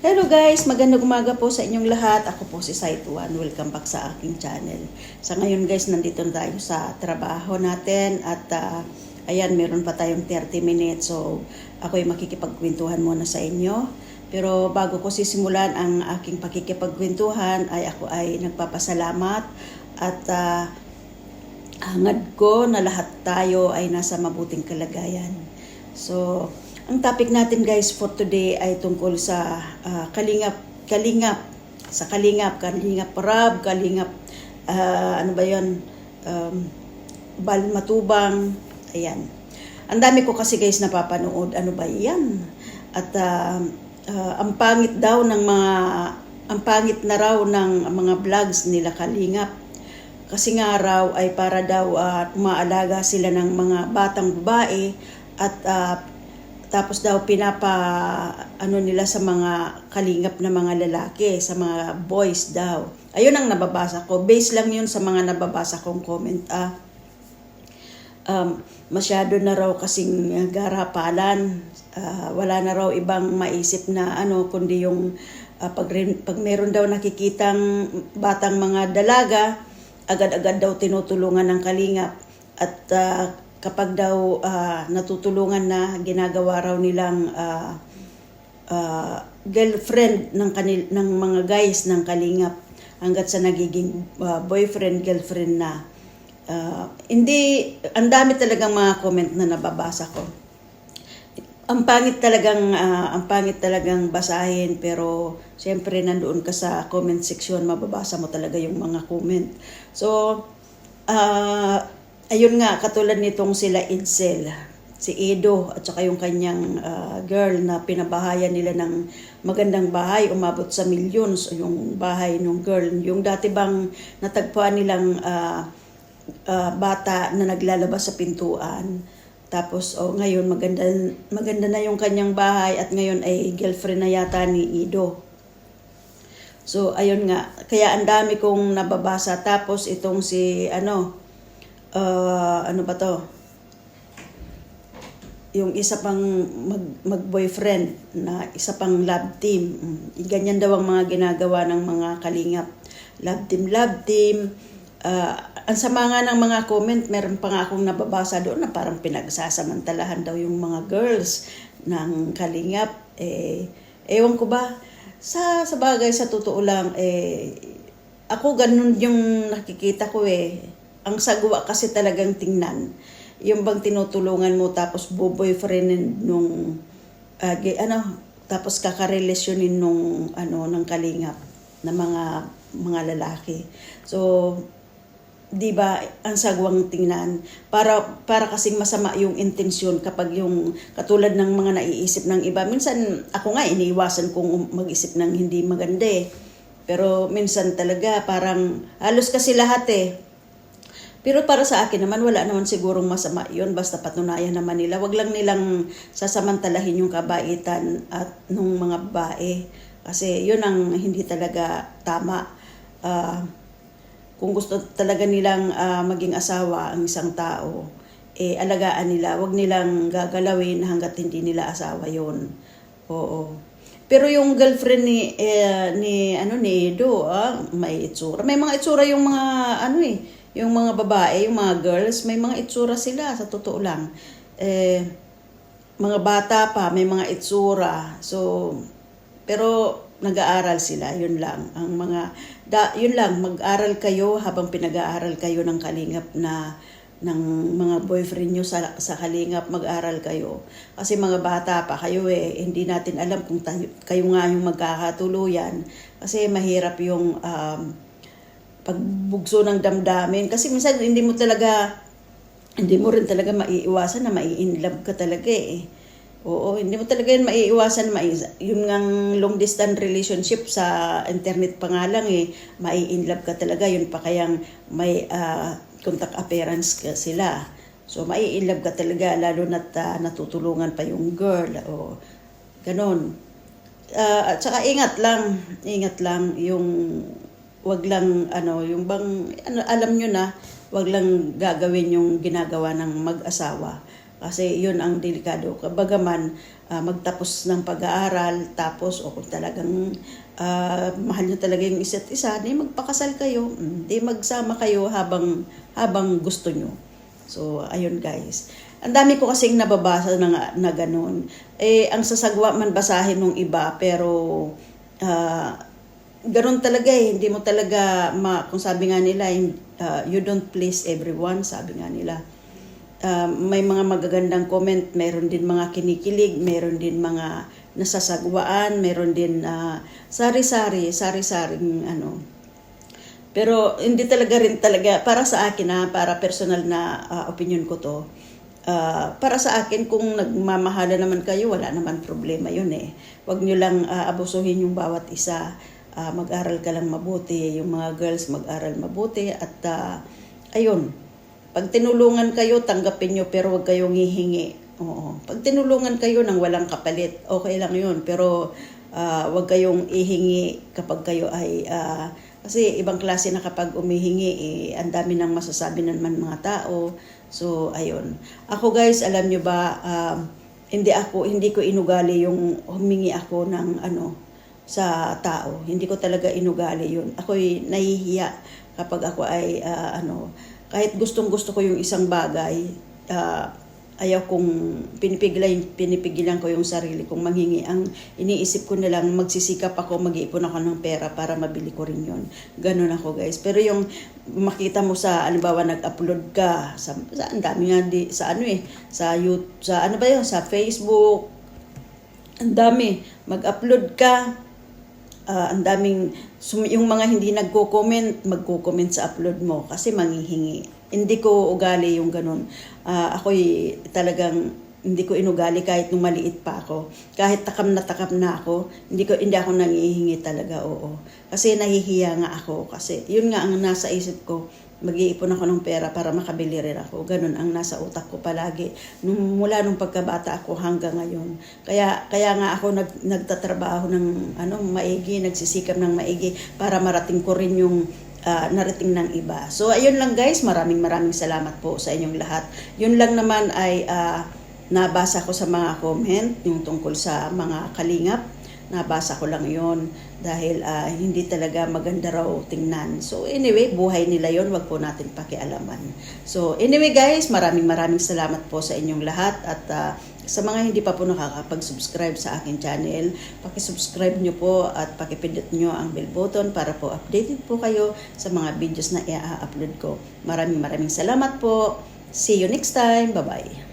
Hello guys, magandang umaga po sa inyong lahat. Ako po si Saituan. Welcome back sa aking channel. Sa ngayon guys, nandito na tayo sa trabaho natin at ah, ayan, meron pa tayong 30 minutes. So, ako'y makikipagkwentuhan muna sa inyo. Pero bago ko sisimulan ang aking pakikipagkwentuhan, ay ako ay nagpapasalamat at ah, hangad ko na lahat tayo ay nasa mabuting kalagayan. So, ang topic natin guys for today ay tungkol sa ah, kalingap, kalingap, sa kalingap, kalingap rab, kalingap, ah, ano ba yun, um, bal matubang, ayan. Ang dami ko kasi guys napapanood, ano ba yan? At ah, ah, ang pangit daw ng mga, ang pangit na raw ng mga vlogs nila kalingap. Kasi nga raw ay para daw uh, umaalaga sila ng mga batang babae at ah, tapos daw pinapa ano nila sa mga kalingap na mga lalaki, sa mga boys daw. Ayun ang nababasa ko. Base lang yun sa mga nababasa kong comment. Ah, um, masyado na raw kasing uh, garapalan. Ah, wala na raw ibang maisip na ano kundi yung ah, pag, pag meron daw nakikitang batang mga dalaga, agad-agad daw tinutulungan ng kalingap. At ah, kapag daw ah, natutulungan na, ginagawa raw nilang ah, ah, girlfriend ng kanil ng mga guys ng kalingap hanggat sa nagiging ah, boyfriend girlfriend na. Ah, hindi ang dami talagang mga comment na nababasa ko. Ang pangit talagang ah, ang pangit talagang basahin pero siyempre nandoon ka sa comment section mababasa mo talaga yung mga comment. So ah, ayun nga katulad nitong sila Edsel si Edo at saka yung kanyang ah, girl na pinabahayan nila ng magandang bahay umabot sa millions yung bahay ng girl yung dati bang natagpuan nilang ah, ah, bata na naglalabas sa pintuan. Tapos, oh, ngayon maganda, maganda na yung kanyang bahay at ngayon ay girlfriend na yata ni Ido. So, ayun nga. Kaya ang dami kong nababasa. Tapos, itong si, ano, ah, ano ba to? Yung isa pang mag, mag-boyfriend na isa pang love team. Mm, Ganyan daw ang mga ginagawa ng mga kalingap. Love team, love team. Ah, ang sama nga ng mga comment, meron pa nga akong nababasa doon na parang pinagsasamantalahan daw yung mga girls ng kalingap. Eh, ewan ko ba, sa, sa bagay, sa totoo lang, eh, ako ganun yung nakikita ko eh. Ang sagwa kasi talagang tingnan. Yung bang tinutulungan mo tapos boyfriend nung gi- ano tapos kakarelasyonin nung ano ng kalingap na mga mga lalaki. So 'di ba ang sagwang tingnan para para kasing masama yung intensyon kapag yung katulad ng mga naiisip ng iba minsan ako nga iniiwasan kong mag-isip ng hindi maganda eh pero minsan talaga parang halos kasi lahat eh pero para sa akin naman, wala naman sigurong masama yun. Basta patunayan naman nila. Wag lang nilang sasamantalahin yung kabaitan at nung mga babae. Kasi yun ang hindi talaga tama. Ah, kung gusto talaga nilang ah, maging asawa ang isang tao, eh alagaan nila. Wag nilang gagalawin hanggat hindi nila asawa yon. Oo. Pero yung girlfriend ni eh, ni ano ni Edo, ah, may itsura. May mga itsura yung mga ano eh, yung mga babae, yung mga girls, may mga itsura sila sa totoo lang. Eh mga bata pa, may mga itsura. So pero nag-aaral sila, yun lang. Ang mga da, yun lang, mag-aral kayo habang pinag-aaral kayo ng kalingap na ng mga boyfriend nyo sa, sa kalingap, mag-aral kayo. Kasi mga bata pa kayo eh, hindi natin alam kung tayo, kayo nga yung magkakatuluyan. Kasi mahirap yung um, pagbugso ng damdamin. Kasi minsan hindi mo talaga, hindi mo rin talaga maiiwasan na mai-inlove ka talaga eh. Oo, hindi mo talaga yun maiiwasan. Mai yung ngang long distance relationship sa internet pa nga lang eh, mai-inlove ka talaga. Yun pa kayang may ah, contact appearance ka sila. So, mai-inlove ka talaga, lalo na't ah, natutulungan pa yung girl. O, ganon. Ah, at saka ingat lang, ingat lang yung wag lang ano, yung bang ano, alam nyo na, wag lang gagawin yung ginagawa ng mag-asawa Kasi yun ang delikado. Kabagaman, ah, magtapos ng pag-aaral, tapos o kung talagang ah, mahal nyo talaga yung isa't isa, di magpakasal kayo, mm, di magsama kayo habang, habang gusto nyo. So, ayun guys. Ang dami ko kasing nababasa na, na ganun. Eh, ang sasagwa man basahin nung iba, pero ah, ganun talaga eh. Hindi mo talaga, ma, kung sabi nga nila, ah, you don't please everyone, sabi nga nila. Ah, may mga magagandang comment, meron din mga kinikilig, meron din mga nasasagwaan, meron din ah, sari-sari, sari-saring ano, pero hindi talaga rin talaga, para sa akin na, para personal na ah, opinion ko to, ah, para sa akin kung nagmamahala naman kayo, wala naman problema yun eh. Huwag nyo lang ah, abusuhin yung bawat isa. Ah, mag-aral ka lang mabuti, yung mga girls mag-aral mabuti at ah, ayun, pag tinulungan kayo, tanggapin nyo pero huwag kayong hihingi. Oo. Pag tinulungan kayo ng walang kapalit, okay lang yun. Pero ah, huwag kayong ihingi kapag kayo ay... ah, kasi ibang klase na kapag umihingi, eh, ang dami nang masasabi naman mga tao. So, ayun. Ako guys, alam nyo ba, um, hindi ako, hindi ko inugali yung humingi ako ng ano, sa tao. Hindi ko talaga inugali yun. Ako'y nahihiya kapag ako ay ah, ano, kahit gustong gusto ko yung isang bagay, ah, ayaw kong pinipigilan, pinipigilan ko yung sarili kong manghingi. Ang iniisip ko na lang, magsisikap ako, mag-iipon ako ng pera para mabili ko rin yun. Ganun ako guys. Pero yung makita mo sa, alimbawa, nag-upload ka, sa, sa ang dami nga di, sa ano eh, sa YouTube, sa ano ba yun, sa Facebook, ang dami. Mag-upload ka, Ah, ang daming yung mga hindi nagko-comment, magko-comment sa upload mo kasi manghihingi. Hindi ko ugali yung ganun. Ah, ako'y talagang hindi ko inugali kahit nung maliit pa ako. Kahit takam na takam na ako, hindi ko hindi ako nangihingi talaga, oo. Kasi nahihiya nga ako kasi yun nga ang nasa isip ko mag-iipon ako ng pera para makabili rin ako. Ganun ang nasa utak ko palagi. Nung, mula nung pagkabata ako hanggang ngayon. Kaya, kaya nga ako nag, nagtatrabaho ng ano, maigi, nagsisikap ng maigi para marating ko rin yung ah, narating ng iba. So, ayun lang guys. Maraming maraming salamat po sa inyong lahat. Yun lang naman ay ah, nabasa ko sa mga comment yung tungkol sa mga kalingap nabasa ko lang yon dahil ah, hindi talaga maganda raw tingnan. So anyway, buhay nila yon wag po natin pakialaman. So anyway guys, maraming maraming salamat po sa inyong lahat at ah, sa mga hindi pa po nakakapag-subscribe sa akin channel, paki-subscribe nyo po at paki-pindot nyo ang bell button para po updated po kayo sa mga videos na i-upload ko. Maraming maraming salamat po. See you next time. Bye-bye.